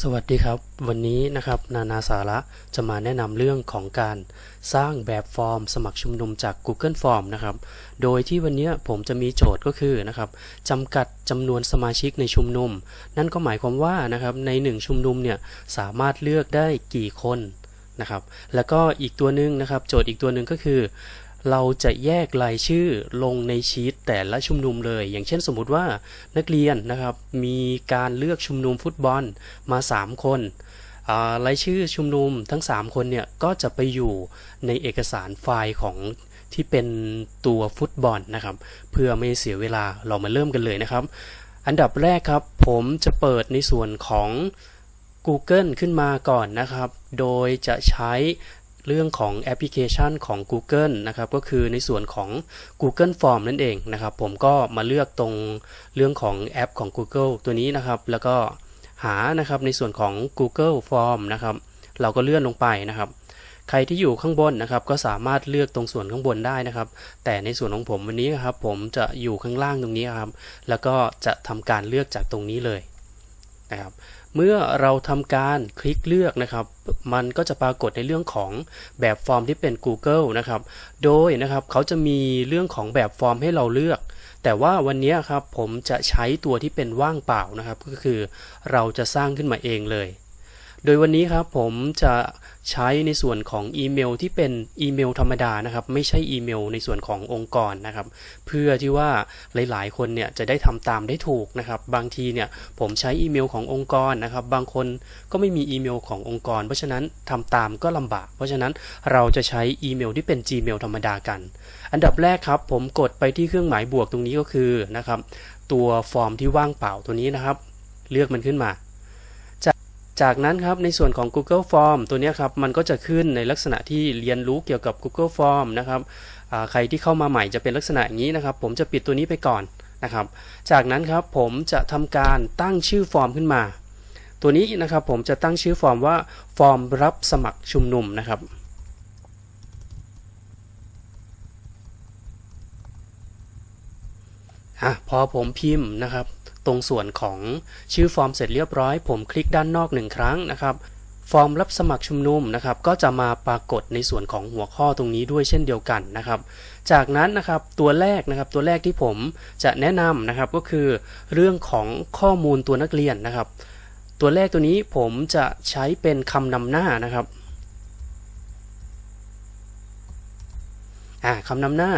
สวัสดีครับ วันนี้นะครับนานาสาระจะมาแนะนำเรื่องของการสร้างแบบฟอร์มสมัครชุมนุมจาก Google Form นะครับ โดยที่วันนี้ผมจะมีโจทย์ก็คือนะครับจำกัดจำนวนสมาชิกในชุมนุม นั่นก็หมายความว่านะครับในหนึ่งชุมนุมเนี่ยสามารถเลือกได้กี่คนนะครับ แล้วก็อีกตัวหนึ่งนะครับ โจทย์อีกตัวหนึ่งก็คือ เราจะแยกรายชื่อลงในชีตแต่ละชุมนุมเลย อย่างเช่นสมมุติว่านักเรียนนะครับมีการเลือกชุมนุมฟุตบอลมา 3 คนรายชื่อชุมนุมทั้ง 3 คนเนี่ยก็จะไปอยู่ในเอกสารไฟล์ของที่เป็นตัวฟุตบอลนะครับ เพื่อไม่เสียเวลาเรามาเริ่มกันเลยนะครับ อันดับแรกครับผมจะเปิดในส่วนของ Google ขึ้นมาก่อนนะครับ โดยจะใช้ เรื่องของแอปพลิเคชันของ Google นะครับก็คือในส่วนของ Google Form นั่นเองนะครับผมก็มาเลือกตรงเรื่องของแอปของ Google ตัวนี้นะครับ แล้วก็หานะครับในส่วนของ Google Form นะครับเราก็เลื่อนลงไปนะครับ ใครที่อยู่ข้างบนนะครับก็สามารถเลือกตรงส่วนข้างบนได้นะครับ แต่ในส่วนของผมวันนี้ครับผมจะอยู่ข้างล่างตรงนี้ครับ แล้วก็จะทำการเลือกจากตรงนี้เลยนะครับ เมื่อเราทำการคลิกเลือกนะครับ มันก็จะปรากฏในเรื่องของแบบฟอร์มที่เป็น Google นะครับ โดยนะครับเขาจะมีเรื่องของแบบฟอร์มให้เราเลือก แต่ว่าวันนี้ครับผมจะใช้ตัวที่เป็นว่างเปล่านะครับ ก็คือเราจะสร้างขึ้นมาเองเลย โดยวันนี้ครับผมจะใช้ในส่วนของอีเมลที่เป็นอีเมลธรรมดานะครับ ไม่ใช่อีเมลในส่วนขององค์กรนะครับ เพื่อที่ว่าหลาย ๆ คนเนี่ยจะได้ทำตามได้ถูกนะครับ บางทีเนี่ยผมใช้อีเมลขององค์กรนะครับ บางคนก็ไม่มีอีเมลขององค์กร เพราะฉะนั้นทำตามก็ลำบาก เพราะฉะนั้นเราจะใช้อีเมลที่เป็น Gmail ธรรมดากัน อันดับแรกครับ ผมกดไปที่เครื่องหมายบวกตรงนี้ก็คือนะครับ ตัวฟอร์มที่ว่างเปล่าตัวนี้นะครับ เลือกมันขึ้นมา จากนั้นครับในส่วนของ Google Form ตัวนี้ครับมันก็จะขึ้นในลักษณะที่เรียนรู้เกี่ยวกับ Google Form นะครับใครที่เข้ามาใหม่จะเป็นลักษณะอย่างนี้นะครับ ผมจะปิดตัวนี้ไปก่อนนะครับ จากนั้นครับผมจะทำการตั้งชื่อฟอร์มขึ้นมา ตัวนี้นะครับผมจะตั้งชื่อฟอร์มว่าฟอร์มรับสมัครชุมนุมนะครับอะพอผมพิมพ์นะครับ ตรงส่วนของชื่อฟอร์มเสร็จเรียบร้อย ผมคลิกด้านนอกหนึ่งครั้งนะครับ ฟอร์มรับสมัครชุมนุมนะครับ ก็จะมาปรากฏในส่วนของหัวข้อตรงนี้ด้วยเช่นเดียวกันนะครับ จากนั้นนะครับตัวแรกนะครับตัวแรกที่ผมจะแนะนำนะครับก็คือเรื่องของข้อมูลตัวนักเรียนนะครับ ตัวแรกตัวนี้ผมจะใช้เป็นคำนำหน้านะครับ อ่า คำนำหน้า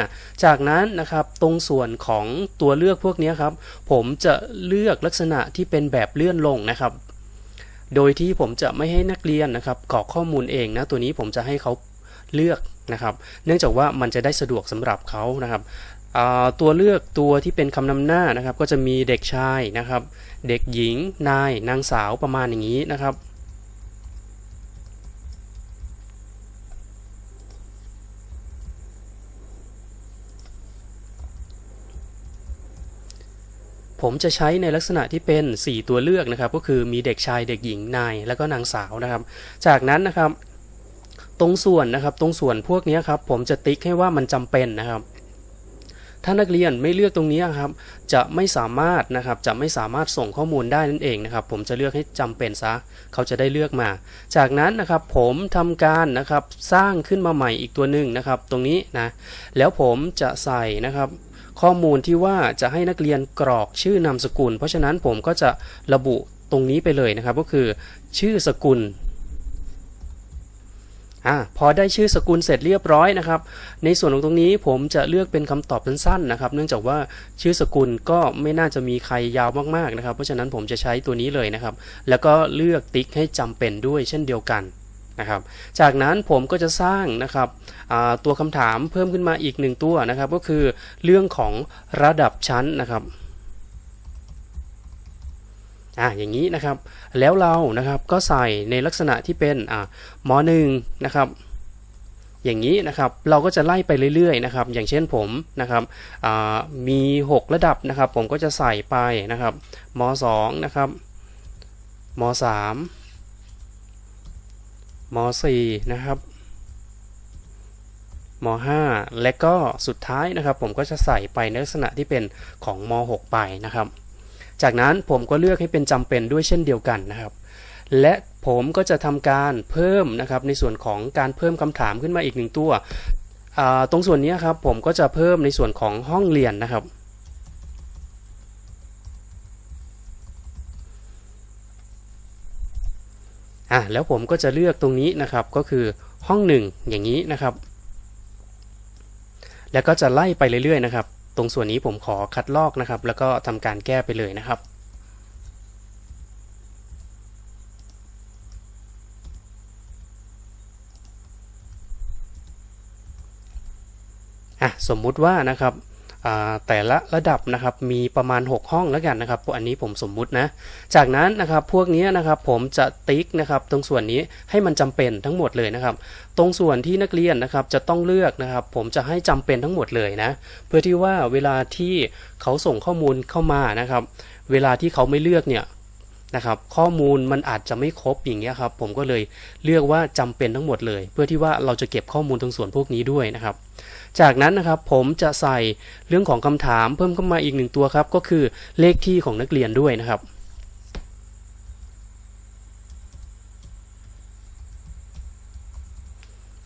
จากนั้นนะครับตรงส่วนของตัวเลือกพวกนี้ครับ ผมจะเลือกลักษณะที่เป็นแบบเลื่อนลงนะครับ โดยที่ผมจะไม่ให้นักเรียนนะครับกรอกข้อมูลเองนะตัวนี้ผมจะให้เขาเลือกนะครับ เนื่องจากว่ามันจะได้สะดวกสำหรับเขานะครับตัวเลือกตัวที่เป็นคำนำหน้านะครับ ก็จะมีเด็กชายนะครับ เด็กหญิงนายนางสาวประมาณอย่างนี้นะครับ ผมจะใช้ในลักษณะที่เป็น 4 ตัวเลือกนะครับ ก็คือมีเด็กชายเด็กหญิงนายแล้วก็นางสาวนะครับ จากนั้นนะครับ ตรงส่วนนะครับ ตรงส่วนพวกนี้ครับ ผมจะติ๊กให้ว่ามันจำเป็นนะครับ ถ้านักเรียนไม่เลือกตรงนี้ครับ จะไม่สามารถนะครับ จะไม่สามารถส่งข้อมูลได้นั่นเองนะครับ ผมจะเลือกให้จำเป็นซะเขาจะได้เลือกมา จากนั้นนะครับ ผมทำการนะครับ สร้างขึ้นมาใหม่อีกตัวหนึ่งนะครับ ตรงนี้นะ แล้วผมจะใส่นะครับ ข้อมูลที่ว่าจะให้นักเรียนกรอกชื่อนามสกุล เพราะฉะนั้นผมก็จะระบุตรงนี้ไปเลยนะครับ ก็คือชื่อสกุลอ่าพอได้ชื่อสกุลเสร็จเรียบร้อยนะครับ ในส่วนของตรงนี้ผมจะเลือกเป็นคำตอบสั้นๆนะครับ เนื่องจากว่าชื่อสกุลก็ไม่น่าจะมีใครยาวมากๆนะครับ เพราะฉะนั้นผมจะใช้ตัวนี้เลยนะครับ แล้วก็เลือกติ๊กให้จำเป็นด้วยเช่นเดียวกัน นะครับ จากนั้นผมก็จะสร้างนะครับตัวคำถามเพิ่มขึ้นมาอีกหนึ่งตัวนะครับ ก็คือเรื่องของระดับชั้นนะครับอ่าอย่างนี้นะครับแล้วเรานะครับก็ใส่ในลักษณะที่เป็นอ่ามหนึ่งนะครับอย่างนี้นะครับเราก็จะไล่ไปเรื่อยๆนะครับอย่างเช่นผมนะครับมี 6 ระดับนะครับ ผมก็จะใส่ไปนะครับม2นะครับม3 ม 4 นะครับม 5 และก็สุดท้ายนะครับผมก็จะใส่ไปในลักษณะที่เป็นของม 6 ไปนะครับ จากนั้นผมก็เลือกให้เป็นจำเป็นด้วยเช่นเดียวกันนะครับ และผมก็จะทำการเพิ่มนะครับในส่วนของการเพิ่มคำถามขึ้นมาอีกหนึ่งตัว ตรงส่วนนี้ครับผมก็จะเพิ่มในส่วนของห้องเรียนนะครับ อะแล้วผมก็จะเลือกตรงนี้นะครับก็คือห้องหนึ่งอย่างนี้นะครับ แล้วก็จะไล่ไปเรื่อยๆนะครับ ตรงส่วนนี้ผมขอคัดลอกนะครับ แล้วก็ทำการแก้ไปเลยนะครับอะสมมุติว่านะครับ แต่ละระดับนะครับมีประมาณ 6 ห้องแล้วกันนะครับอันนี้ผมสมมุตินะ จากนั้นนะครับพวกนี้นะครับผมจะติ๊กนะครับตรงส่วนนี้ให้มันจำเป็นทั้งหมดเลยนะครับ ตรงส่วนที่นักเรียนนะครับจะต้องเลือกนะครับ ผมจะให้จำเป็นทั้งหมดเลยนะ เพื่อที่ว่าเวลาที่เขาส่งข้อมูลเข้ามานะครับ เวลาที่เขาไม่เลือกเนี่ย นะครับข้อมูลมันอาจจะไม่ครบอย่างเงี้ยครับผมก็เลยเลือกว่าจำเป็นทั้งหมดเลย เพื่อที่ว่าเราจะเก็บข้อมูลตรงส่วนพวกนี้ด้วยนะครับ จากนั้นนะครับผมจะใส่เรื่องของคำถามเพิ่มเข้ามาอีกหนึ่งตัวครับก็คือเลขที่ของนักเรียนด้วยนะครับ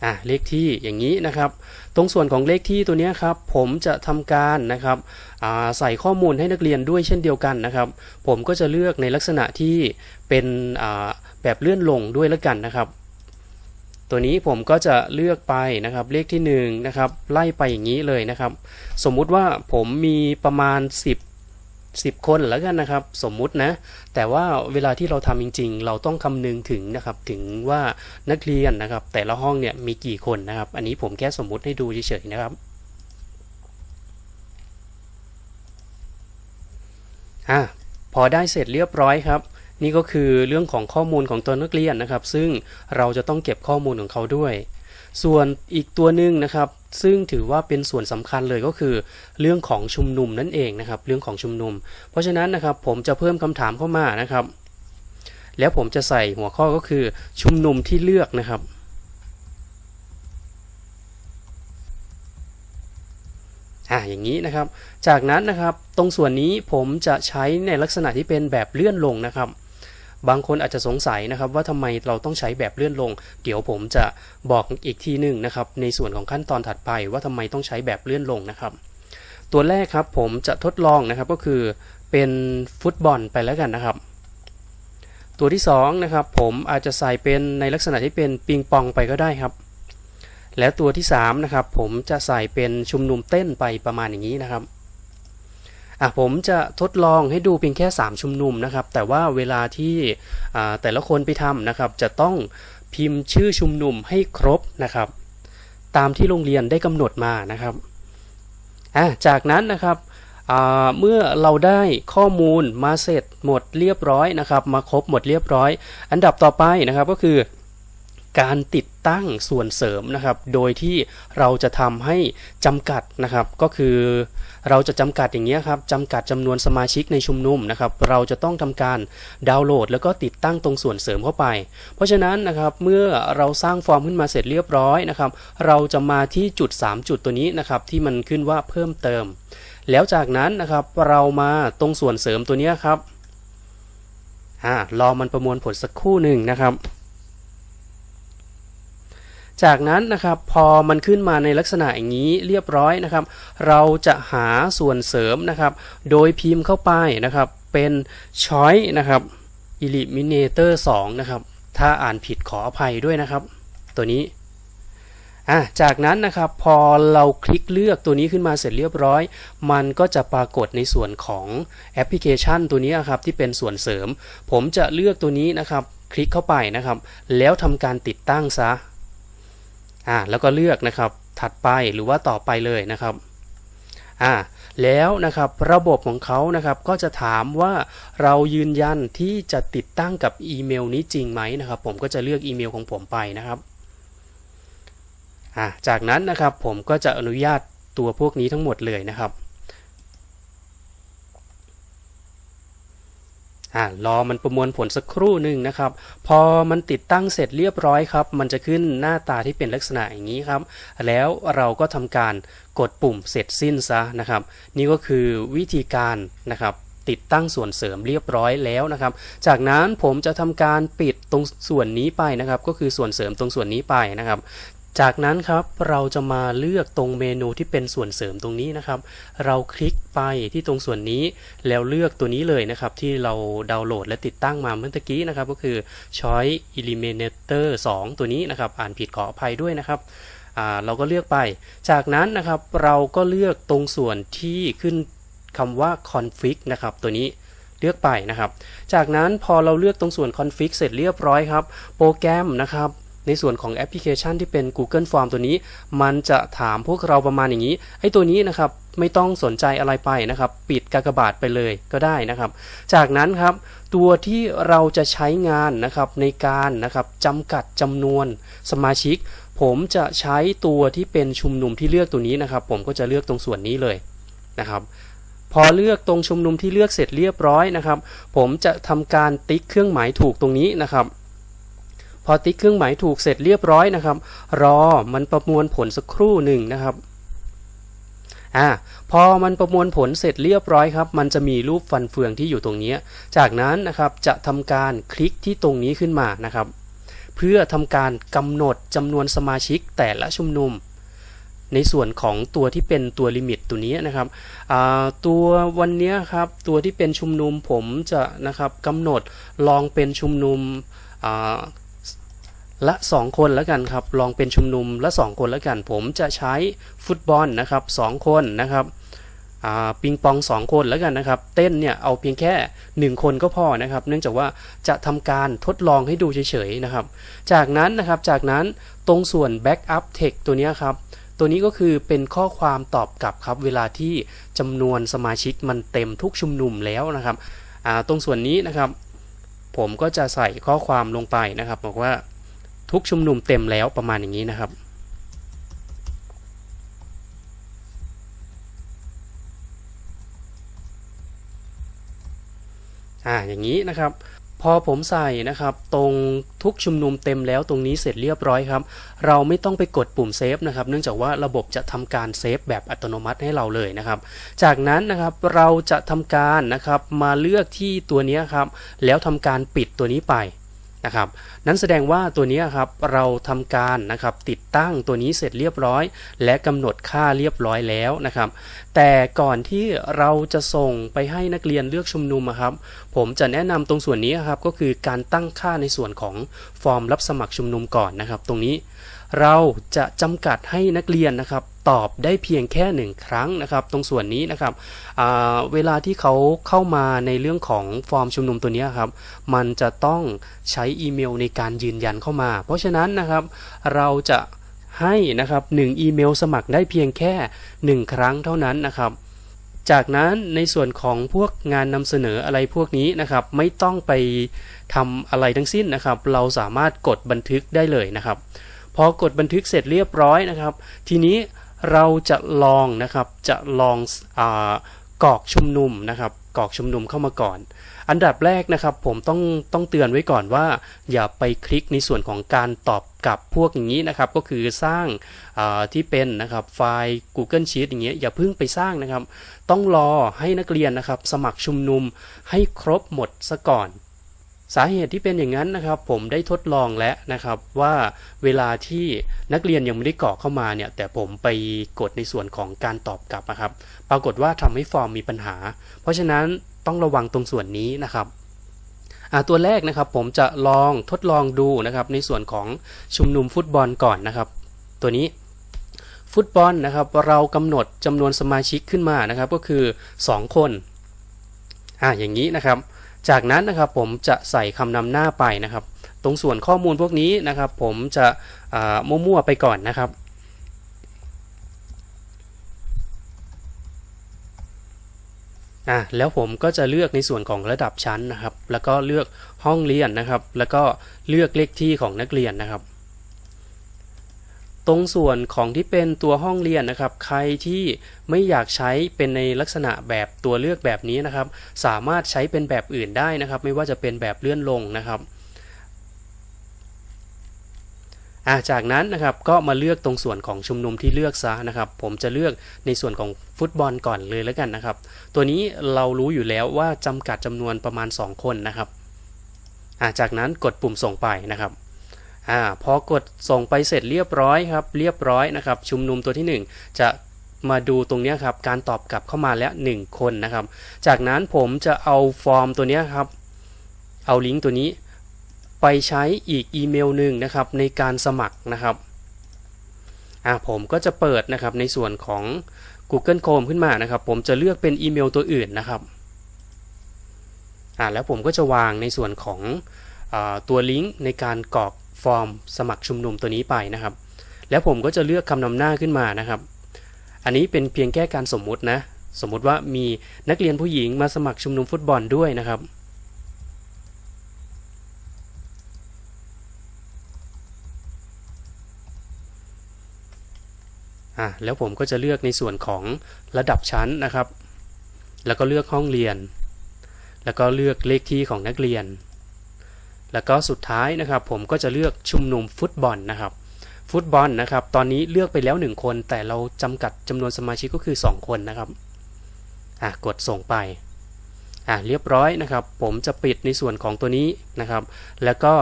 อะเลขที่อย่างนี้นะครับ ตรงส่วนของเลขที่ตัวนี้ครับ ผมจะทำการนะครับใส่ข้อมูลให้นักเรียนด้วยเช่นเดียวกันนะครับ ผมก็จะเลือกในลักษณะที่เป็นแบบเลื่อนลงด้วยแล้วกันนะครับ ตัวนี้ผมก็จะเลือกไปนะครับ เลขที่1นงนะครับไล่ไปอย่างนี้เลยนะครับ สมมุติว่าผมมีประมาณ 10 10 คนแล้วกันนะครับ สมมุตินะ แต่ว่าเวลาที่เราทำจริง ๆ เราต้องคำนึงถึงนะครับถึงว่านักเรียนนะครับ แต่ละห้องเนี่ยมีกี่คนนะครับ อันนี้ผมแค่สมมุติให้ดูเฉยๆนะครับอะพอได้เสร็จเรียบร้อยครับนี่ก็คือเรื่องของข้อมูลของตัวนักเรียนนะครับ ซึ่งเราจะต้องเก็บข้อมูลของเขาด้วย ส่วนอีกตัวหนึ่งนะครับ ซึ่งถือว่าเป็นส่วนสำคัญเลยก็คือ เรื่องของชุมนุมนั่นเองนะครับ เรื่องของชุมนุม เพราะฉะนั้นนะครับผมจะเพิ่มคำถามเข้ามานะครับ แล้วผมจะใส่หัวข้อก็คือชุมนุมที่เลือกนะครับอ่าอย่างนี้นะครับ จากนั้นนะครับตรงส่วนนี้ผมจะใช้ในลักษณะที่เป็นแบบเลื่อนลงนะครับ บางคนอาจจะสงสัยนะครับว่าทำไมเราต้องใช้แบบเลื่อนลง เดี๋ยวผมจะบอกอีกทีหนึ่งนะครับในส่วนของขั้นตอนถัดไปว่าทำไมต้องใช้แบบเลื่อนลงนะครับ ตัวแรกครับผมจะทดลองนะครับก็คือเป็นฟุตบอลไปแล้วกันนะครับ ตัวที่สองนะครับผมอาจจะใส่เป็นในลักษณะที่เป็นปิงปองไปก็ได้ครับ และตัวที่3นะครับผมจะใส่เป็นชุมนุมเต้นไปประมาณอย่างนี้นะครับ อะผมจะทดลองให้ดูเพียงแค่ 3 ชุมนุมนะครับ แต่ว่าเวลาที่แต่ละคนไปทำนะครับ จะต้องพิมพ์ชื่อชุมนุมให้ครบนะครับ ตามที่โรงเรียนได้กำหนดมานะครับอะจากนั้นนะครับเมื่อเราได้ข้อมูลมาเสร็จหมดเรียบร้อยนะครับ มาครบหมดเรียบร้อย อันดับต่อไปนะครับก็คือ การติดตั้งส่วนเสริมนะครับ โดยที่เราจะทำให้จำกัดนะครับ ก็คือเราจะจำกัดอย่างนี้ยครับจำกัดจำนวนสมาชิกในชุมนุมนะครับ เราจะต้องทำการดาวน์โหลด แล้วก็ติดตั้งตรงส่วนเสริมเข้าไป เพราะฉะนั้นนะครับเมื่อเราสร้างฟอร์มขึ้นมาเสร็จเรียบร้อยนะครับ เราจะมาที่จุด 3 จุดตัวนี้นะครับที่มันขึ้นว่าเพิ่มเติม แล้วจากนั้นนะครับเรามาตรงส่วนเสริมตัวนี้ครับอ่ารอมันประมวลผลสักครู่หนึ่งนะครับ จากนั้นนะครับพอมันขึ้นมาในลักษณะอย่างนี้เรียบร้อยนะครับ เราจะหาส่วนเสริมนะครับ โดยพิมพ์เข้าไปนะครับ เป็น choice นะครับ eliminator 2 นะครับ ถ้าอ่านผิดขออภัยด้วยนะครับ ตัวนี้อะจากนั้นนะครับพอเราคลิกเลือกตัวนี้ขึ้นมาเสร็จเรียบร้อย มันก็จะปรากฏในส่วนของแอปพลิเคชันตัวนี้ครับที่เป็นส่วนเสริม ผมจะเลือกตัวนี้นะครับ คลิกเข้าไปนะครับ แล้วทำการติดตั้งซะ อ่าแล้วก็เลือกนะครับถัดไปหรือว่าต่อไปเลยนะครับอ่าแล้วนะครับระบบของเขานะครับก็จะถามว่าเรายืนยันที่จะติดตั้งกับอีเมลนี้จริงไหมนะครับ ผมก็จะเลือกอีเมลของผมไปนะครับอ่าจากนั้นนะครับผมก็จะอนุญาตตัวพวกนี้ทั้งหมดเลยนะครับ อ่ารอมันประมวลผลสักครู่หนึ่งนะครับ พอมันติดตั้งเสร็จเรียบร้อยครับ มันจะขึ้นหน้าตาที่เป็นลักษณะอย่างนี้ครับ แล้วเราก็ทำการกดปุ่มเสร็จสิ้นซะนะครับ นี่ก็คือวิธีการนะครับติดตั้งส่วนเสริมเรียบร้อยแล้วนะครับ จากนั้นผมจะทำการปิดตรงส่วนนี้ไปนะครับ ก็คือส่วนเสริมตรงส่วนนี้ไปนะครับ จากนั้นครับเราจะมาเลือกตรงเมนูที่เป็นส่วนเสริมตรงนี้นะครับ เราคลิกไปที่ตรงส่วนนี้แล้วเลือกตัวนี้เลยนะครับ ที่เราดาวน์โหลดและติดตั้งมาเมื่อกี้นะครับ ก็คือ Choice Eliminator 2 ตัวนี้นะครับ อ่านผิดขออภัยด้วยนะครับเราก็เลือกไป จากนั้นนะครับเราก็เลือกตรงส่วนที่ขึ้นคำว่า config นะครับ ตัวนี้เลือกไปนะครับ จากนั้นพอเราเลือกตรงส่วน config เสร็จเรียบร้อยครับ โปรแกรมนะครับ ในส่วนของแอปพลิเคชันที่เป็น Google Form ตัวนี้ มันจะถามพวกเราประมาณอย่างนี้ ไอ้ตัวนี้นะครับไม่ต้องสนใจอะไรไปนะครับ ปิดกากบาทไปเลยก็ได้นะครับ จากนั้นครับ ตัวที่เราจะใช้งานนะครับในการนะครับจำกัดจำนวนสมาชิก ผมจะใช้ตัวที่เป็นชุมนุมที่เลือกตัวนี้นะครับ ผมก็จะเลือกตรงส่วนนี้เลยนะครับพอเลือกตรงชุมนุมที่เลือกเสร็จเรียบร้อยนะครับ ผมจะทำการติ๊กเครื่องหมายถูกตรงนี้นะครับ พอติ๊กเครื่องหมายถูกเสร็จเรียบร้อยนะครับ รอมันประมวลผลสักครู่หนึ่งนะครับอ่าพอมันประมวลผลเสร็จเรียบร้อยครับ มันจะมีรูปฟันเฟืองที่อยู่ตรงนี้ จากนั้นนะครับจะทำการคลิกที่ตรงนี้ขึ้นมานะครับ เพื่อทำการกำหนดจำนวนสมาชิกแต่ละชุมนุม ในส่วนของตัวที่เป็นตัวลิมิตตัวนี้นะครับตัววันนี้ครับตัวที่เป็นชุมนุมผมจะนะครับกำหนดลองเป็นชุมนุม ละ 2 คนแล้วกันครับ ลองเป็นชุมนุมละ 2 คนแล้วกัน ผมจะใช้ฟุตบอลนะครับ 2 คนนะครับปิงปอง 2 คนแล้วกันนะครับ เต้นเนี่ยเอาเพียงแค่ 1 คนก็พอนะครับ เนื่องจากว่าจะทำการทดลองให้ดูเฉยๆนะครับ จากนั้นนะครับจากนั้นตรงส่วน backup text ตัวนี้ครับ ตัวนี้ก็คือเป็นข้อความตอบกลับครับ เวลาที่จำนวนสมาชิกมันเต็มทุกชุมนุมแล้วนะครับตรงส่วนนี้นะครับ ผมก็จะใส่ข้อความลงไปนะครับ บอกว่า ทุกชุมนุมเต็มแล้วประมาณอย่างนี้นะครับ อ่าอย่างนี้นะครับพอผมใส่นะครับ ตรงทุกชุมนุมเต็มแล้วตรงนี้เสร็จเรียบร้อยครับ เราไม่ต้องไปกดปุ่มเซฟนะครับ เนื่องจากว่าระบบจะทำการเซฟแบบอัตโนมัติให้เราเลยนะครับ จากนั้นนะครับเราจะทำการนะครับมาเลือกที่ตัวนี้ครับ แล้วทำการปิดตัวนี้ไป นะครับนั้นแสดงว่าตัวนี้ครับเราทำการนะครับติดตั้งตัวนี้เสร็จเรียบร้อย และกำหนดค่าเรียบร้อยแล้วนะครับ แต่ก่อนที่เราจะส่งไปให้นักเรียนเลือกชุมนุมครับ ผมจะแนะนำตรงส่วนนี้ครับก็คือการตั้งค่าในส่วนของฟอร์มรับสมัครชุมนุมก่อนนะครับ ตรงนี้ เราจะจำกัดให้นักเรียนนะครับตอบได้เพียงแค่หนึ่งครั้งนะครับ ตรงส่วนนี้นะครับเวลาที่เขาเข้ามาในเรื่องของฟอร์มชุมนุมตัวนี้ครับ มันจะต้องใช้อีเมลในการยืนยันเข้ามา เพราะฉะนั้นนะครับเราจะให้นะครับ1อีเมลสมัครได้เพียงแค่ 1 ครั้งเท่านั้นนะครับจากนั้นในส่วนของพวกงานนำเสนออะไรพวกนี้นะครับ ไม่ต้องไปทำอะไรทั้งสิ้นนะครับ เราสามารถกดบันทึกได้เลยนะครับ พอกดบันทึกเสร็จเรียบร้อยนะครับ ทีนี้เราจะลองนะครับจะลองอกอกชุมนุมนะครับกอกชุมนุมเข้ามาก่อน อันดับแรกนะครับผมต้องต้องเตือนไว้ก่อนว่า อย่าไปคลิกในส่วนของการตอบกลับพวกอย่างนี้นะครับ ก็คือสร้างที่เป็นนะครับไฟล์ Google Sheet อย่างเงี้ยอย่าเพิ่งไปสร้างนะครับ ต้องรอให้นักเรียนนะครับ สมัครชุมนุมให้ครบหมดซะก่อน สาเหตุที่เป็นอย่างนั้นนะครับผมได้ทดลองแล้วนะครับว่าเวลาที่นักเรียนยังไม่ได้กรอกเข้ามาเนี่ยแต่ผมไปกดในส่วนของการตอบกลับนะครับ ปรากฏว่าทำให้ฟอร์มมีปัญหา เพราะฉะนั้นต้องระวังตรงส่วนนี้นะครับตัวแรกนะครับผมจะลองทดลองดูนะครับในส่วนของชุมนุมฟุตบอลก่อนนะครับ ตัวนี้ฟุตบอลนะครับเรากำหนดจำนวนสมาชิกขึ้นมานะครับก็คือ 2 คนอ่าอย่างนี้นะครับ จากนั้นนะครับผมจะใส่คำนำหน้าไปนะครับ ตรงส่วนข้อมูลพวกนี้นะครับ ผมจะมั่วๆไปก่อนนะครับอะแล้วผมก็จะเลือกในส่วนของระดับชั้นนะครับ แล้วก็เลือกห้องเรียนนะครับ แล้วก็เลือกเลขที่ของนักเรียนนะครับ ตรงส่วนของที่เป็นตัวห้องเรียนนะครับ ใครที่ไม่อยากใช้เป็นในลักษณะแบบตัวเลือกแบบนี้นะครับ สามารถใช้เป็นแบบอื่นได้นะครับ ไม่ว่าจะเป็นแบบเลื่อนลงนะครับจากนั้นนะครับก็มาเลือกตรงส่วนของชุมนุมที่เลือกซะนะครับ ผมจะเลือกในส่วนของฟุตบอลก่อนเลยแล้วกันนะครับ ตัวนี้เรารู้อยู่แล้วว่าจำกัดจำนวนประมาณ 2 คนนะครับาจากนั้นกดปุ่มส่งไปนะครับ อ่าพอกดส่งไปเสร็จเรียบร้อยครับ เรียบร้อยนะครับ ชุมนุมตัวที่ 1 จะมาดูตรงนี้ครับ การตอบกลับเข้ามาแล้ว 1 คนนะครับ จากนั้นผมจะเอาฟอร์มตัวนี้ครับ เอาลิงก์ตัวนี้ ไปใช้อีกอีเมลหนึ่งนะครับ ในการสมัครนะครับอ่าผมก็จะเปิดนะครับในส่วนของ Google Chrome ขึ้นมานะครับ ผมจะเลือกเป็นอีเมลตัวอื่นนะครับอ่าแล้วผมก็จะวางในส่วนของอตัวลิงก์ในการกรอก ฟอร์มสมัครชุมนุมตัวนี้ไปนะครับ แล้วผมก็จะเลือกคำนำหน้าขึ้นมานะครับ อันนี้เป็นเพียงแค่การสมมุตินะ สมมุติว่ามีนักเรียนผู้หญิงมาสมัครชุมนุมฟุตบอลด้วยนะครับอะแล้วผมก็จะเลือกในส่วนของระดับชั้นนะครับ แล้วก็เลือกห้องเรียน แล้วก็เลือกเลขที่ของนักเรียน แล้วก็สุดท้ายนะครับ ผมก็จะเลือกชุมนุมฟุตบอลนะครับ ฟุตบอลนะครับ ตอนนี้เลือกไปแล้ว 1 คน แต่เราจำกัดจำนวนสมาชิกก็คือ 2 คนนะครับอะกดส่งไปอะเรียบร้อยนะครับ ผมจะปิดในส่วนของตัวนี้นะครับ แล้วก็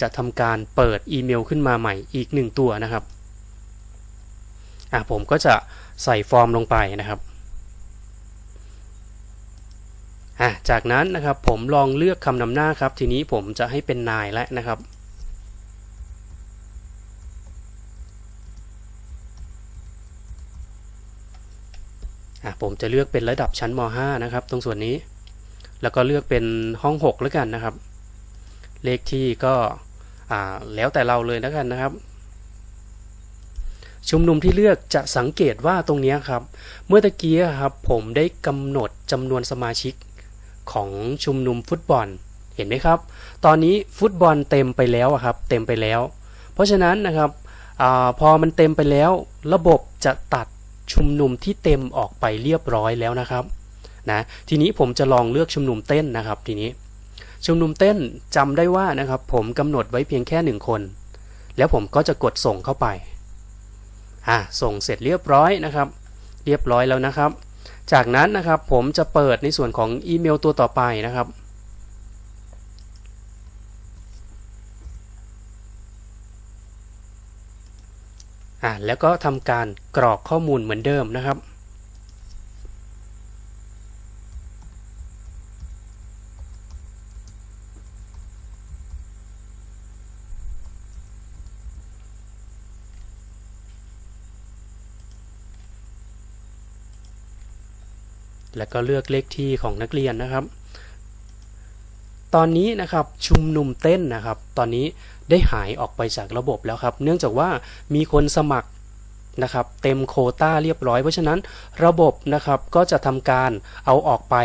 จะทำการเปิดอีเมลขึ้นมาใหม่อีก 1 ตัวนะครับอะผมก็จะใส่ฟอร์มลงไปนะครับ อะจากนั้นนะครับผมลองเลือกคำนำหน้าครับ ทีนี้ผมจะให้เป็นนายแล้วนะครับอะผมจะเลือกเป็นระดับชั้นม .5 นะครับ ตรงส่วนนี้ แล้วก็เลือกเป็นห้อง 6 แล้วกันนะครับ เลขที่ก็อ่าแล้วแต่เราเลยแล้วกันนะครับชุมนุมที่เลือกจะสังเกตว่าตรงนี้ครับ เมื่อตะกี้ครับผมได้กำหนดจำนวนสมาชิก ของชุมนุมฟุตบอลเห็นไหมครับ ตอนนี้ฟุตบอลเต็มไปแล้วครับ เต็มไปแล้ว เพราะฉะนั้นนะครับอพอมันเต็มไปแล้ว ระบบจะตัดชุมนุมที่เต็มออกไปเรียบร้อยแล้วนะครับนะทีนี้ผมจะลองเลือกชุมนุมเต้นนะครับ ทีนี้ ชุมนุมเต้นจำได้ว่านะครับ ผมกำหนดไว้เพียงแค่หนึ่งคน แล้วผมก็จะกดส่งเข้าไปอ่าส่งเสร็จเรียบร้อยนะครับ เรียบร้อยแล้วนะครับ จากนั้นนะครับผมจะเปิดในส่วนของอีเมลตัวต่อไปนะครับ อ่าแล้วก็ทำการกรอกข้อมูลเหมือนเดิมนะครับ แล้วก็เลือกเลขที่ของนักเรียนนะครับ ตอนนี้นะครับชุมนุมเต้นนะครับ ตอนนี้ได้หายออกไปจากระบบแล้วครับ เนื่องจากว่ามีคนสมัครนะครับเต็มโคต้าเรียบร้อยเพราะฉะนั้นระบบนะครับก็จะทำการเอาออกไป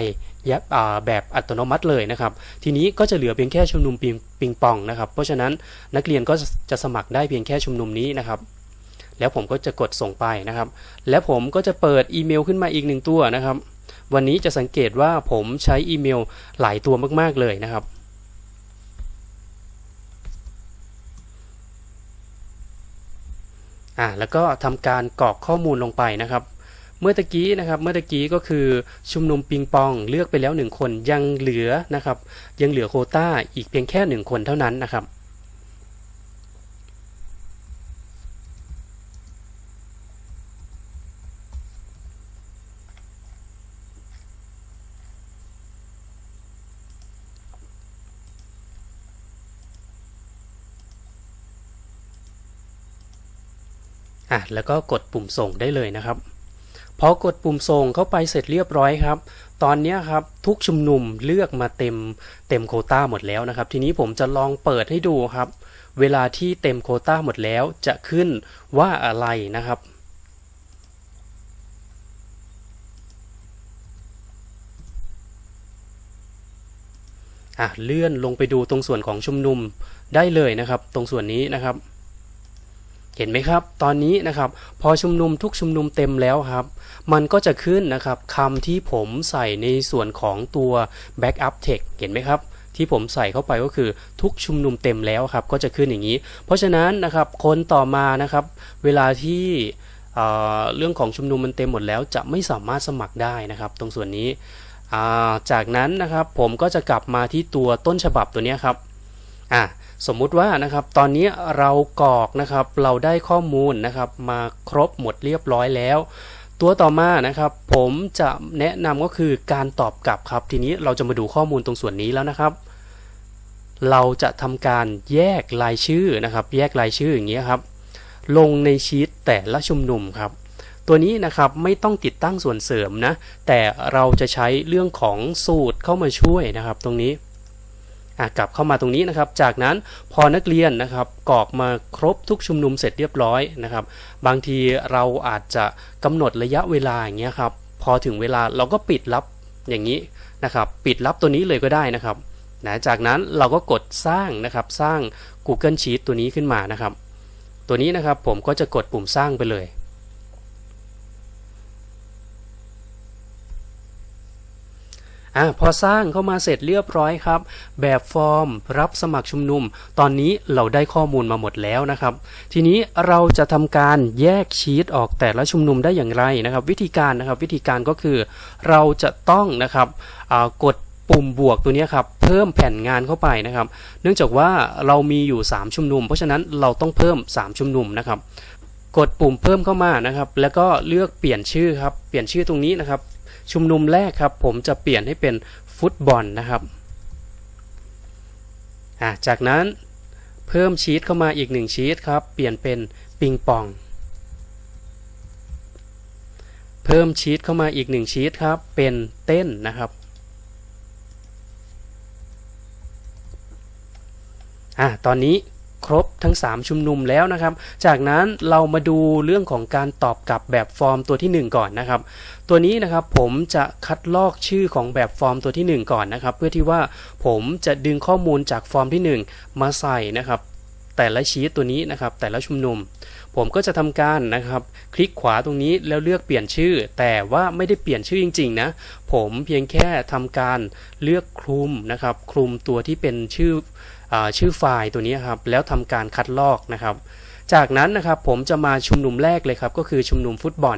แบบอัตโนมัติเลยนะครับ ทีนี้ก็จะเหลือเพียงแค่ชุมนุมปิงปงปองนะครับ เพราะฉะนั้นนักเรียนก็จะสมัครได้เพียงแค่ชุมนุมนี้นะครับ แล้วผมก็จะกดส่งไปนะครับ แล้วผมก็จะเปิดอีเมลขึ้นมาอีกหนึ่งตัวนะครับ วันนี้จะสังเกตว่าผมใช้อีเมลหลายตัวมาก ๆ เลยนะครับ อ่าแล้วก็ทำการกรอกข้อมูลลงไปนะครับ เมื่อตะกี้นะครับเมื่อตะกี้ก็คือชุมนุมปิงปองเลือกไปแล้วหนึ่งคนยังเหลือนะครับ ยังเหลือโคต้าอีกเพียงแค่หนึ่งคนเท่านั้นนะครับ อะแล้วก็กดปุ่มส่งได้เลยนะครับพอกดปุ่มส่งเข้าไปเสร็จเรียบร้อยครับ ตอนนี้ครับทุกชุมนุมเลือกมาเต็มเต็มโคต้าหมดแล้วนะครับ ทีนี้ผมจะลองเปิดให้ดูครับ เวลาที่เต็มโคต้าหมดแล้วจะขึ้นว่าอะไรนะครับอะเลื่อนลงไปดูตรงส่วนของชุมนุมได้เลยนะครับ ตรงส่วนนี้นะครับ เห็นไหมครับ ตอนนี้นะครับ พอชุมนุมทุกชุมนุมเต็มแล้วครับ มันก็จะขึ้นนะครับคำที่ผมใส่ในส่วนของตัว backup text เห็นไหมครับ ที่ผมใส่เข้าไปก็คือทุกชุมนุมเต็มแล้วครับ ก็จะขึ้นอย่างนี้ เพราะฉะนั้นนะครับคนต่อมานะครับ เวลาที่เรื่องของชุมนุมมันเต็มหมดแล้วจะไม่สามารถสมัครได้นะครับ ตรงส่วนนี้ จากนั้นนะครับผมก็จะกลับมาที่ตัวต้นฉบับตัวนี้ครับ อะสมมุติว่านะครับตอนนี้เรากรอกนะครับเราได้ข้อมูลนะครับมาครบหมดเรียบร้อยแล้ว ตัวต่อมานะครับ ผมจะแนะนำก็คือการตอบกลับครับ ทีนี้เราจะมาดูข้อมูลตรงส่วนนี้แล้วนะครับ เราจะทำการแยกรายชื่อนะครับ แยกรายชื่ออย่างนี้ยครับ ลงในชีตแต่ละชุมนุมครับตัวนี้นะครับไม่ต้องติดตั้งส่วนเสริมนะ แต่เราจะใช้เรื่องของสูตรเข้ามาช่วยนะครับ ตรงนี้ กลับเข้ามาตรงนี้นะครับ จากนั้นพอนักเรียนนะครับกรอกมาครบทุกชุมนุมเสร็จเรียบร้อยนะครับ บางทีเราอาจจะกำหนดระยะเวลาอย่างเงี้ยครับ พอถึงเวลาเราก็ปิดรับอย่างนี้นะครับ ปิดรับตัวนี้เลยก็ได้นะครับนะจากนั้นเราก็กดสร้างนะครับสร้าง Google Sheet ตัวนี้ขึ้นมานะครับ ตัวนี้นะครับผมก็จะกดปุ่มสร้างไปเลย อะพอสร้างเข้ามาเสร็จเรียบร้อยครับ แบบฟอร์มรับสมัครชุมนุม ตอนนี้เราได้ข้อมูลมาหมดแล้วนะครับ ทีนี้เราจะทำการแยกชีตออกแต่ละชุมนุมได้อย่างไรนะครับ วิธีการนะครับวิธีการก็คือเราจะต้องนะครับกดปุ่มบวกตัวนี้ครับเพิ่มแผ่นงานเข้าไปนะครับ เนื่องจากว่าเรามีอยู่ 3 ชุมนุม เพราะฉะนั้นเราต้องเพิ่ม 3 ชุมนุมนะครับ กดปุ่มเพิ่มเข้ามานะครับ แล้วก็เลือกเปลี่ยนชื่อครับ เปลี่ยนชื่อตรงนี้นะครับ ชุมนุมแรกครับ ผมจะเปลี่ยนให้เป็นฟุตบอลนะครับจากนั้นเพิ่มชีตเข้ามาอีก1ชีตครับ เปลี่ยนเป็นปิงปอง เพิ่มชีตเข้ามาอีก1ชีตครับ เป็นเต้นนะครับอะตอนนี้ ครบทั้ง 3 ชุมนุมแล้วนะครับ จากนั้นเรามาดูเรื่องของการตอบกลับแบบฟอร์มตัวที่ 1 ก่อนนะครับ ตัวนี้นะครับผมจะคัดลอกชื่อของแบบฟอร์มตัวที่ 1 ก่อนนะครับ เพื่อที่ว่าผมจะดึงข้อมูลจากฟอร์มที่ 1 มาใส่นะครับแต่ละชีตตัวนี้นะครับแต่ละชุมนุม ผมก็จะทำการนะครับ คลิกขวาตรงนี้แล้วเลือกเปลี่ยนชื่อ แต่ว่าไม่ได้เปลี่ยนชื่อจริง ๆ นะ ผมเพียงแค่ทำการเลือกคลุมนะครับ คลุมตัวที่เป็นชื่อ ชื่อไฟล์ตัวนี้ครับแล้วทำการคัดลอกนะครับ จากนั้นนะครับผมจะมาชุมนุมแรกเลยครับก็คือชุมนุมฟุตบอล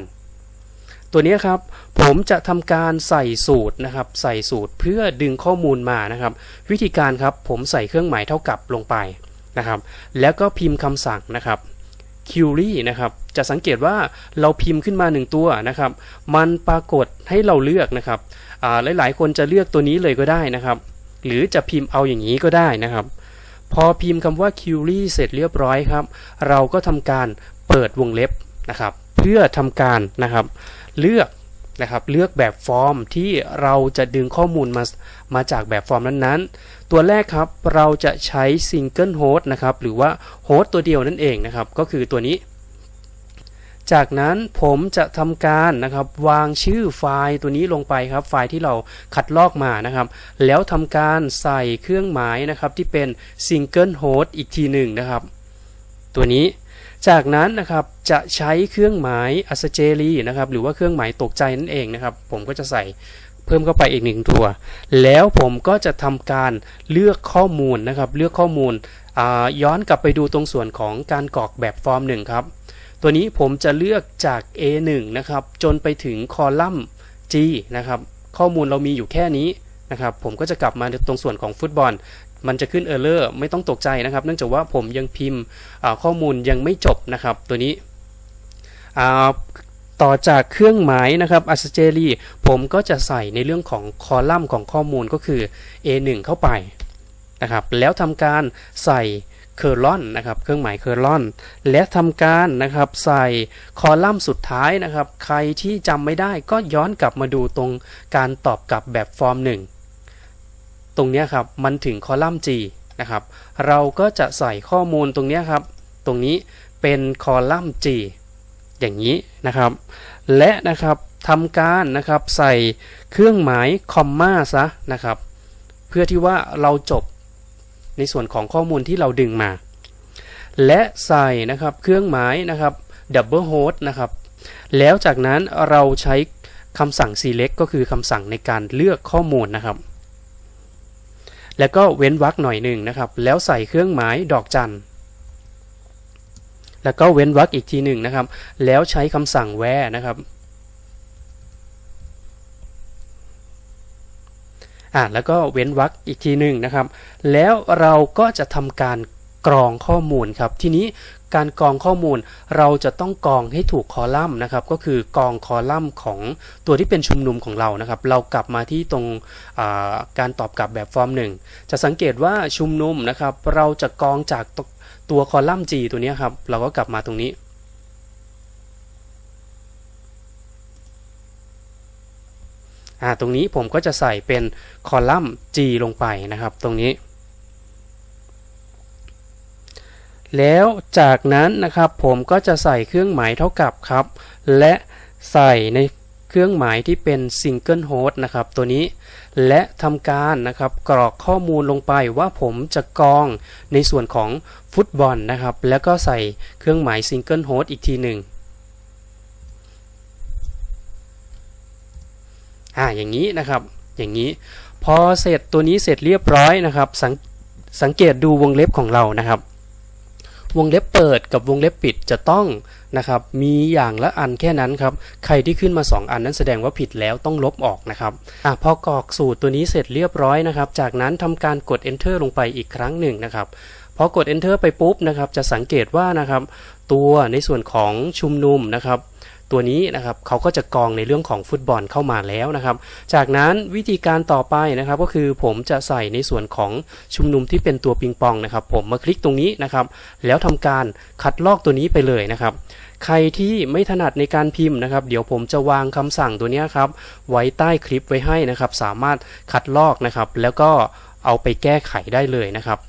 ตัวนี้ครับผมจะทำการใส่สูตรนะครับ ใส่สูตรเพื่อดึงข้อมูลมานะครับ วิธีการครับผมใส่เครื่องหมายเท่ากับลงไปนะครับ แล้วก็พิมพ์คำสั่งนะครับ query นะครับจะสังเกตว่าเราพิมพ์ขึ้นมา 1 ตัวนะครับ มันปรากฏให้เราเลือกนะครับหลาย ๆ คนจะเลือกตัวนี้เลยก็ได้นะครับ หรือจะพิมพ์เอาอย่างนี้ก็ได้นะครับ พอพิมพ์คำว่า query เสร็จเรียบร้อยครับ เราก็ทำการเปิดวงเล็บนะครับ เพื่อทำการนะครับ เลือกนะครับเลือกแบบฟอร์มที่เราจะดึงข้อมูลมามาจากแบบฟอร์มนั้นๆ ตัวแรกครับเราจะใช้ single host นะครับหรือว่าโฮสต์ตัวเดียวนั่นเองนะครับ ก็คือตัวนี้ จากนั้นผมจะทำการนะครับวางชื่อไฟล์ตัวนี้ลงไปครับ ไฟล์ที่เราคัดลอกมานะครับ แล้วทำการใส่เครื่องหมายนะครับที่เป็น Single Host อีกทีหนึ่งนะครับ ตัวนี้จากนั้นนะครับจะใช้เครื่องหมาย a s c i i นะครับหรือว่าเครื่องหมายตกใจนั่นเองนะครับ ผมก็จะใส่เพิ่มเข้าไปอีกหนึ่งตัว แล้วผมก็จะทำการเลือกข้อมูลนะครับ เลือกข้อมูลย้อนกลับไปดูตรงส่วนของการกรอกแบบฟอร์มหนึ่งครับ ตัวนี้ผมจะเลือกจาก A1 นะครับ จนไปถึงคอลัมน์ G นะครับ ข้อมูลเรามีอยู่แค่นี้นะครับ ผมก็จะกลับมาตรงส่วนของฟุตบอล มันจะขึ้นเออร์เลอร์ไม่ต้องตกใจนะครับ เนื่องจากว่าผมยังพิมพ์ข้อมูลยังไม่จบนะครับ ตัวนี้ต่อจากเครื่องหมายนะครับอัสเจรีผมก็จะใส่ในเรื่องของคอลัมน์ของข้อมูลก็คือ A1 เข้าไปนะครับ แล้วทำการใส่ เคอร์ลอนนะครับเครื่องหมายเคอร์ลอน และทำการนะครับใส่คอลัมน์สุดท้ายนะครับ ใครที่จำไม่ได้ก็ย้อนกลับมาดูตรงการตอบกลับแบบฟอร์มหนึ่งตรงนี้ครับมันถึงคอลัมน์ G นะครับเราก็จะใส่ข้อมูลตรงนี้ครับ ตรงนี้เป็นคอลัมน์ G อย่างนี้นะครับ และนะครับทำการนะครับใส่เครื่องหมายคอมมาซะนะครับ เพื่อที่ว่าเราจบ ในส่วนของข้อมูลที่เราดึงมา และใส่นะครับเครื่องหมายนะครับ double host นะครับ แล้วจากนั้นเราใช้คำสั่ง select ก็คือคำสั่งในการเลือกข้อมูลนะครับ แล้วก็เว้นวรรคหน่อยหนึ่งนะครับ แล้วใส่เครื่องหมายดอกจัน แล้วก็เว้นวรรคอีกทีหนึ่งนะครับ แล้วใช้คำสั่ง where นะครับ อะแล้วก็เว้นวรรคอีกทีหนึ่งนะครับ แล้วเราก็จะทำการกรองข้อมูลครับ ทีนี้การกรองข้อมูลเราจะต้องกรองให้ถูกคอลัมน์นะครับ ก็คือกรองคอลัมน์ของตัวที่เป็นชุมนุมของเรานะครับ เรากลับมาที่ตรงาการตอบกลับแบบฟอร์มหนึ่งจะสังเกตว่าชุมนุมนะครับ เราจะกรองจากตัวคอลัมน์ G ตัวนี้ครับ เราก็กลับมาตรงนี้ อ่าตรงนี้ผมก็จะใส่เป็นคอลัมน์ G ลงไปนะครับ ตรงนี้ แล้วจากนั้นนะครับผมก็จะใส่เครื่องหมายเท่ากับครับ และใส่ในเครื่องหมายที่เป็น Single Host นะครับตัวนี้และทำการนะครับกรอกข้อมูลลงไปว่าผมจะกรองในส่วนของฟุตบอลนะครับ แล้วก็ใส่เครื่องหมาย Single Host อีกทีหนึ่ง อ่าอย่างนี้นะครับอย่างนี้พอเสร็จตัวนี้เสร็จเรียบร้อยนะครับสงสังเกตดูวงเล็บของเรานะครับ วงเล็บเปิดกับวงเล็บปิดจะต้องนะครับมีอย่างละอันแค่นั้นครับใครที่ขึ้นมา 2 อันนั้นแสดงว่าผิดแล้วต้องลบออกนะครับอะพอกรอกสูตรตัวนี้เสร็จเรียบร้อยนะครับ จากนั้นทำการกด enter ลงไปอีกครั้งหนึ่งนะครับพอกด enter ไปปุ๊บนะครับจะสังเกตว่านะครับตัวในส่วนของชุมนุมนะครับ ตัวนี้นะครับเขาก็จะกองในเรื่องของฟุตบอลเข้ามาแล้วนะครับ จากนั้นวิธีการต่อไปนะครับก็คือผมจะใส่ในส่วนของชุมนุมที่เป็นตัวปิงปองนะครับ ผมมาคลิกตรงนี้นะครับ แล้วทำการคัดลอกตัวนี้ไปเลยนะครับใครที่ไม่ถนัดในการพิมพ์นะครับ เดี๋ยวผมจะวางคำสั่งตัวนี้ครับไว้ใต้คลิปไว้ให้นะครับ สามารถคัดลอกนะครับ แล้วก็เอาไปแก้ไขได้เลยนะครับ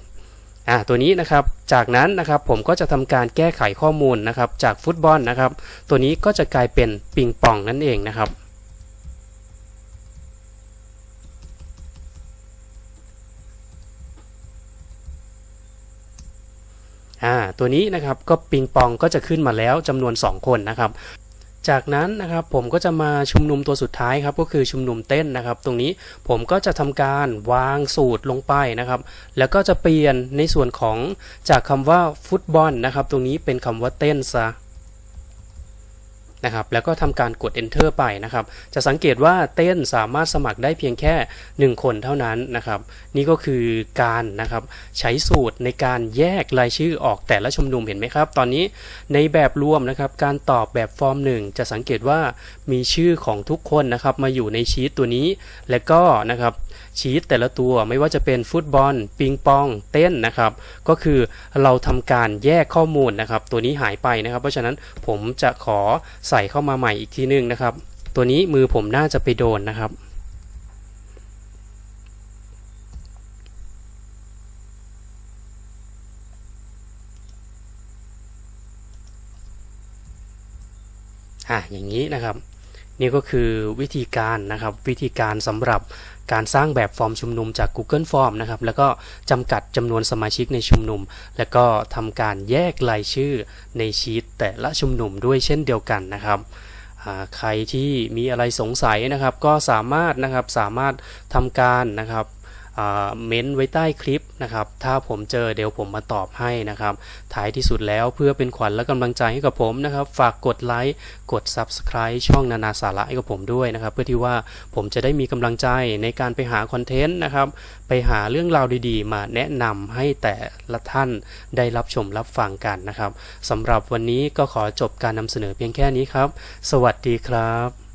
อ่าตัวนี้นะครับจากนั้นนะครับผมก็จะทำการแก้ไขข้อมูลนะครับจากฟุตบอลนะครับตัวนี้ก็จะกลายเป็นปิงปองนั่นเองนะครับอ่าตัวนี้นะครับก็ปิงปองก็จะขึ้นมาแล้วจำนวน 2 คนนะครับ จากนั้นนะครับผมก็จะมาชุมนุมตัวสุดท้ายครับก็คือชุมนุมเต้นนะครับ ตรงนี้ผมก็จะทำการวางสูตรลงไปนะครับ แล้วก็จะเปลี่ยนในส่วนของจากคำว่าฟุตบอลนะครับ ตรงนี้เป็นคำว่าเต้นซะ นะครับแล้วก็ทำการกด enter ไปนะครับ จะสังเกตว่าเต้นสามารถสมัครได้เพียงแค่ 1 คนเท่านั้นนะครับ นี่ก็คือการนะครับใช้สูตรในการแยกรายชื่อออกแต่ละชุมนุมเห็นไหมครับ ตอนนี้ในแบบรวมนะครับ การตอบแบบฟอร์มหนึ่งจะสังเกตว่ามีชื่อของทุกคนนะครับ มาอยู่ในชีตตัวนี้ และก็นะครับ ชีตแต่ละตัวไม่ว่าจะเป็นฟุตบอล ปิงปอง เต้นนะครับ ก็คือเราทำการแยกข้อมูลนะครับ ตัวนี้หายไปนะครับ เพราะฉะนั้นผมจะขอใส่เข้ามาใหม่อีกทีนึงนะครับ ตัวนี้มือผมน่าจะไปโดนนะครับอะอย่างนี้นะครับ นี่ก็คือวิธีการนะครับวิธีการสำหรับการสร้างแบบฟอร์มชุมนุมจาก Google Form นะครับแล้วก็จำกัดจำนวนสมาชิกในชุมนุม แล้วก็ทำการแยกรายชื่อในชีตแต่ละชุมนุมด้วยเช่นเดียวกันนะครับใครที่มีอะไรสงสัยนะครับ ก็สามารถนะครับสามารถทำการนะครับ เม้นไว้ใต้คลิปนะครับ ถ้าผมเจอเดี๋ยวผมมาตอบให้นะครับ ท้ายที่สุดแล้วเพื่อเป็นขวัญและกำลังใจให้กับผมนะครับ ฝากกดไลค์ กด Subscribe ช่องนานาสาระให้กับผมด้วยนะครับ เพื่อที่ว่าผมจะได้มีกำลังใจในการไปหาคอนเทนต์นะครับ ไปหาเรื่องราวดีๆ มาแนะนำให้แต่ละท่านได้รับชมรับฟังกันนะครับสำหรับวันนี้ก็ขอจบการนำเสนอเพียงแค่นี้ครับ สวัสดีครับ